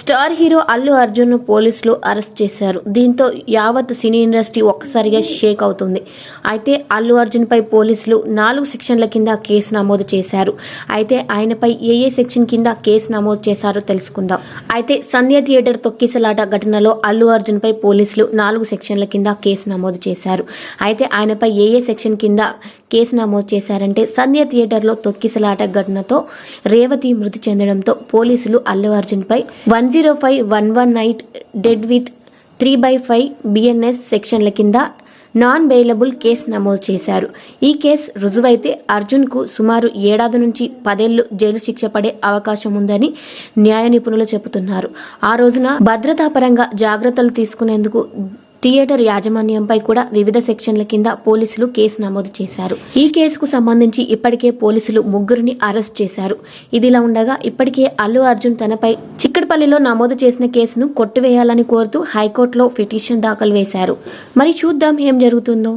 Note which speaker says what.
Speaker 1: Star hero Allu అర్జున్ను పోలీసులు arrest చేశారు. దీంతో యావత్ సినీ ఇండస్ట్రీ ఒక్కసారిగా షేక్ అవుతుంది. అయితే అల్లు అర్జున్ పై పోలీసులు నాలుగు సెక్షన్ల కింద కేసు నమోదు చేశారు. అయితే ఆయనపై ఏ ఏ సెక్షన్ కింద కేసు నమోదు చేశారో తెలుసుకుందాం. అయితే సంధ్య థియేటర్ తొక్కిసలాట ఘటనలో అల్లు అర్జున్ పై పోలీసులు నాలుగు సెక్షన్ల కింద కేసు నమోదు చేశారు. అయితే ఆయనపై ఏ ఏ సెక్షన్ కింద కేసు నమోదు చేశారంటే సంధ్య థియేటర్లో తొక్కిసలాట ఘటనతో రేవతి మృతి చెందడంతో పోలీసులు Allu అర్జున్పై one zero five one one night dead with three by five BNS సెక్షన్ల కింద నాన్ బెయిలబుల్ కేసు నమోదు చేశారు. ఈ కేసు రుజువైతే అర్జున్కు సుమారు ఏడాది నుంచి పదేళ్ళు జైలు శిక్ష పడే అవకాశం ఉందని న్యాయ నిపుణులు చెబుతున్నారు. ఆ రోజున భద్రతాపరంగా జాగ్రత్తలు తీసుకునేందుకు థియేటర్ యాజమాన్యంపై కూడా వివిధ సెక్షన్ల కింద పోలీసులు కేసు నమోదు చేశారు. ఈ కేసుకు సంబంధించి ఇప్పటికే పోలీసులు ముగ్గురిని అరెస్ట్ చేశారు. ఇదిలా ఉండగా ఇప్పటికే అల్లు అర్జున్ తనపై చిక్కడపల్లిలో నమోదు చేసిన కేసును కొట్టివేయాలని కోరుతూ హైకోర్టులో పిటిషన్ దాఖలు వేశారు. మరి చూద్దాం ఏం జరుగుతుందో.